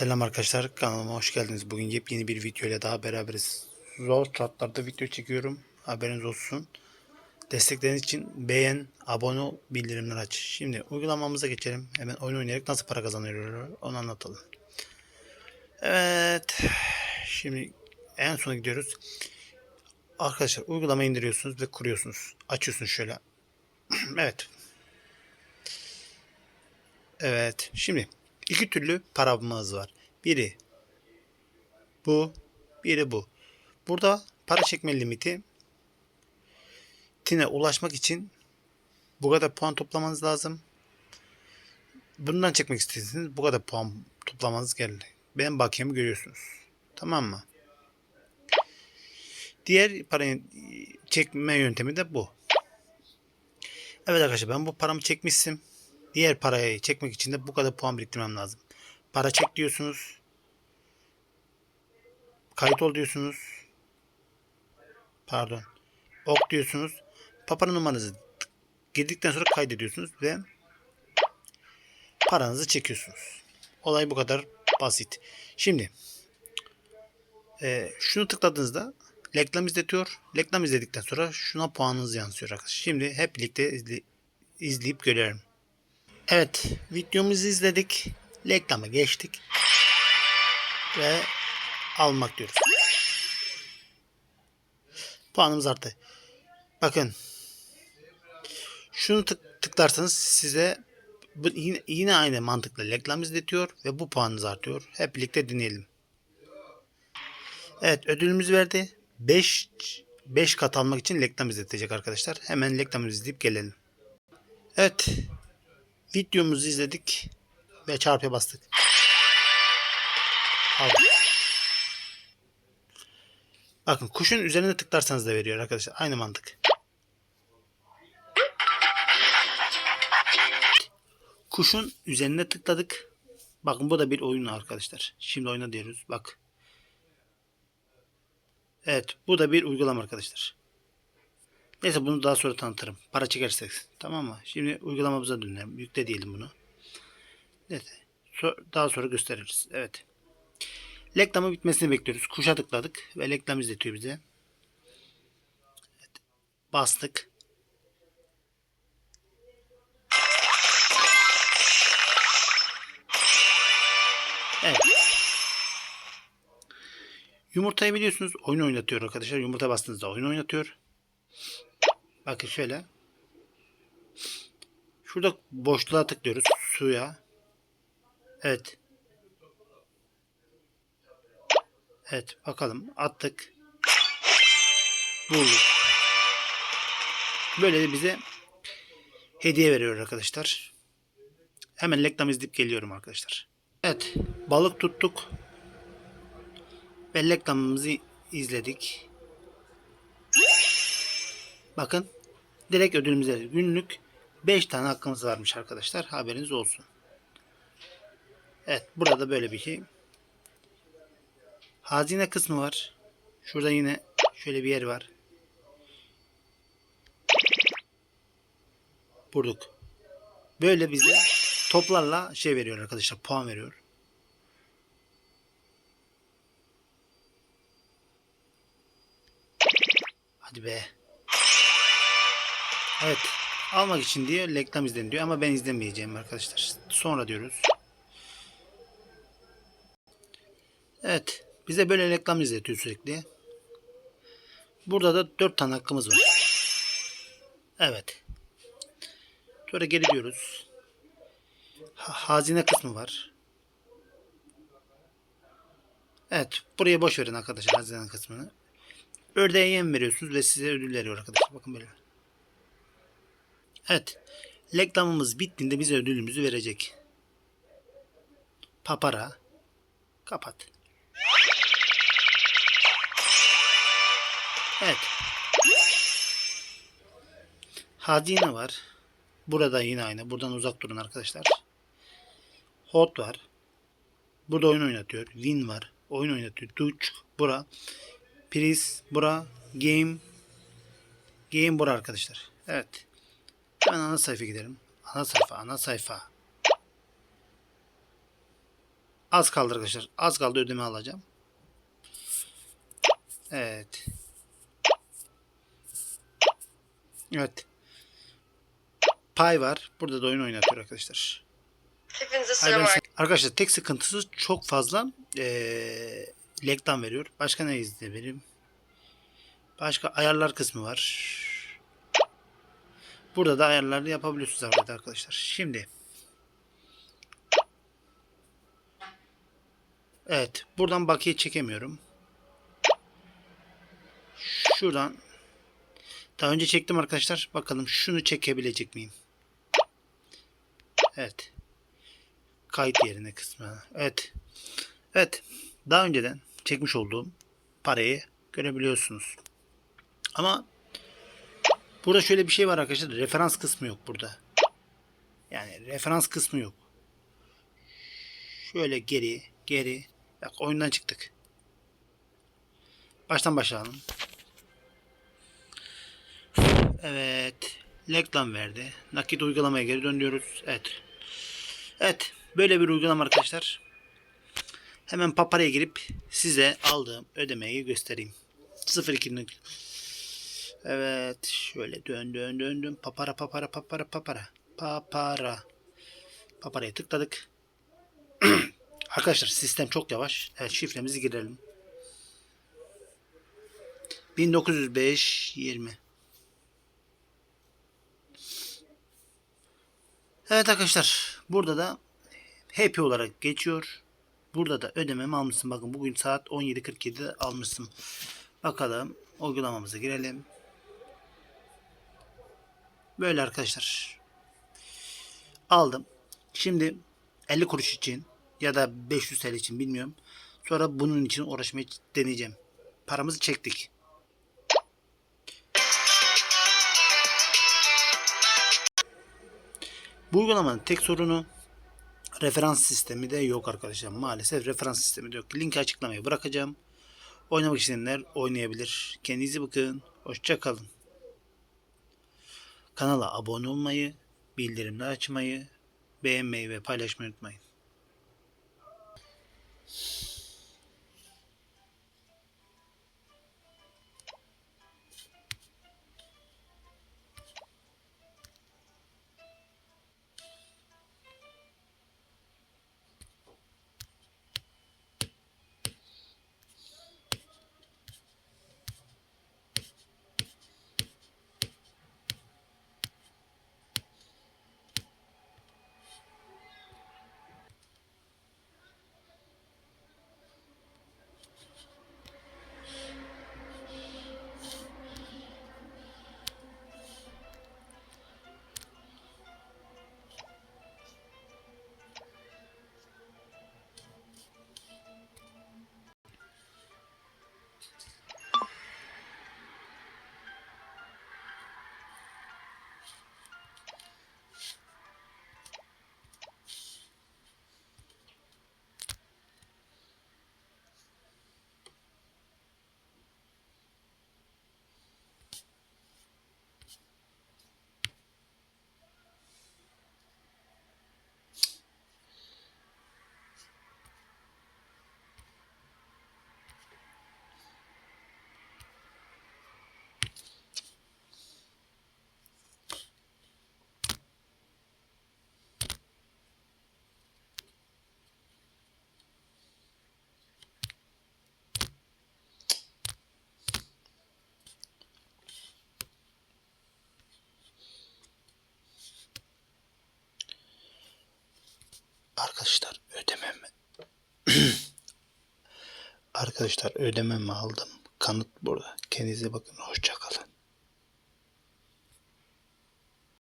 Selam arkadaşlar kanalıma hoş geldiniz. Bugün yepyeni bir video ile daha beraberiz. Zor şartlarda video çekiyorum. Haberiniz olsun. Destekleriniz için beğen, abone bildirimler aç. Şimdi uygulamamıza geçelim. Hemen oyun oynayarak nasıl para kazanıyorlar onu anlatalım. Evet. Şimdi en sona gidiyoruz. Arkadaşlar uygulamayı indiriyorsunuz ve kuruyorsunuz. Açıyorsunuz şöyle. evet. Evet. Şimdi iki türlü paramız var. Biri bu, biri bu. Burada para çekme limiti tine ulaşmak için bu kadar puan toplamanız lazım. Bundan çekmek istiyorsanız bu kadar puan toplamanız geldi. Benim bakiyemi görüyorsunuz. Tamam mı? Diğer parayı çekme yöntemi de bu. Evet arkadaşlar ben bu paramı çekmişsim. Diğer parayı çekmek için de bu kadar puan biriktirmem lazım. Para çek diyorsunuz. Kayıt ol diyorsunuz. Pardon. Ok diyorsunuz. Papara numaranızı girdikten sonra kaydediyorsunuz ve paranızı çekiyorsunuz. Olay bu kadar basit. Şimdi e, şunu tıkladığınızda reklam izletiyor. Reklam izledikten sonra şuna puanınız yansıyor arkadaşlar. Şimdi hep birlikte izle, izleyip görelim. Evet, videomuzu izledik. Reklama geçtik. Ve almak diyoruz. Puanımız arttı. Bakın. Şunu tık, tıklarsanız size bu, yine, yine aynı mantıkla reklam izletiyor ve bu puanınız artıyor. Hep birlikte dinleyelim. Evet ödülümüz verdi. 5 5 kat almak için reklam izletecek arkadaşlar. Hemen reklam izleyip gelelim. Evet Videomuzu izledik ve çarpıya bastık. Aldık. Bakın kuşun üzerine tıklarsanız da veriyor arkadaşlar. Aynı mantık. Kuşun üzerine tıkladık. Bakın bu da bir oyun arkadaşlar. Şimdi oyna diyoruz. Bak. Evet bu da bir uygulama arkadaşlar. Neyse bunu daha sonra tanıtırım. Para çekersek. Tamam mı? Şimdi uygulamamıza dönelim. Yükle diyelim bunu. Neyse. Daha sonra gösteririz. Evet. Reklamı bitmesini bekliyoruz. Kuşa tıkladık ve reklam izletiyor bize. Evet. Bastık. Evet. Yumurtayı biliyorsunuz oyun oynatıyor arkadaşlar. Yumurta bastığınızda oyun oynatıyor. Bakın şöyle. Şurada boşluğa tıklıyoruz. Suya. Evet. Evet bakalım. Attık. Bulduk. Böyle de bize hediye veriyor arkadaşlar. Hemen reklam izleyip geliyorum arkadaşlar. Evet. Balık tuttuk. Ve reklamımızı izledik. Bakın direkt ödülümüze günlük 5 tane hakkımız varmış arkadaşlar. Haberiniz olsun. Evet burada böyle bir şey. Hazine kısmı var. Şurada yine şöyle bir yer var. Vurduk. Böyle bize toplarla şey veriyor arkadaşlar. Puan veriyor. Hadi be. Evet. Almak için diyor reklam izlen diyor ama ben izlemeyeceğim arkadaşlar. Sonra diyoruz. Evet. Bize böyle reklam izletiyor sürekli. Burada da 4 tane hakkımız var. Evet. Sonra geri diyoruz. Ha, hazine kısmı var. Evet. Buraya boş verin arkadaşlar hazine kısmını. Ördeğe yem veriyorsunuz ve size ödül veriyor arkadaşlar. Bakın böyle. Evet. Reklamımız bittiğinde bize ödülümüzü verecek. Papara. Kapat. Evet. Hazine var. Burada yine aynı. Buradan uzak durun arkadaşlar. Hot var. Burada oyun oynatıyor. Win var. Oyun oynatıyor. Tuç. Bura. Priz. Bura. Game. Game bura arkadaşlar. Evet. Hemen ana sayfa gidelim. Ana sayfa, ana sayfa. Az kaldı arkadaşlar. Az kaldı ödeme alacağım. Evet. Evet. Pay var. Burada da oyun oynatıyor arkadaşlar. Hepinize selam Arkadaşlar tek sıkıntısı çok fazla eee lektan veriyor. Başka ne izleyebilirim? Başka ayarlar kısmı var. Burada da ayarları yapabiliyorsunuz arkadaşlar. Şimdi Evet. Buradan bakiye çekemiyorum. Şuradan daha önce çektim arkadaşlar. Bakalım şunu çekebilecek miyim? Evet. Kayıt yerine kısmı. Evet. Evet. Daha önceden çekmiş olduğum parayı görebiliyorsunuz. Ama burada şöyle bir şey var arkadaşlar. Referans kısmı yok burada. Yani referans kısmı yok. Şöyle geri, geri. Bak oyundan çıktık. Baştan başlayalım. Evet. Reklam verdi. Nakit uygulamaya geri dönüyoruz. Evet. Evet. Böyle bir uygulama arkadaşlar. Hemen Papara'ya girip size aldığım ödemeyi göstereyim. 02'lik. Evet. Şöyle dön dön dön dön. Papara papara papara papara. Papara. Papara'ya tıkladık. Arkadaşlar sistem çok yavaş. Evet şifremizi girelim. 1905 20. Evet arkadaşlar burada da happy olarak geçiyor. Burada da ödememi almışsın. Bakın bugün saat 17.47'de almışsın. Bakalım uygulamamıza girelim. Böyle arkadaşlar. Aldım. Şimdi 50 kuruş için ya da 500 TL için bilmiyorum. Sonra bunun için uğraşmayı deneyeceğim. Paramızı çektik. Bu uygulamanın tek sorunu referans sistemi de yok arkadaşlar. Maalesef referans sistemi de yok. Linki açıklamaya bırakacağım. Oynamak isteyenler oynayabilir. Kendinize bakın. Hoşçakalın. Kanala abone olmayı, bildirimleri açmayı, beğenmeyi ve paylaşmayı unutmayın. Arkadaşlar ödememi aldım. Kanıt burada. Kendinize bakın. Hoşçakalın.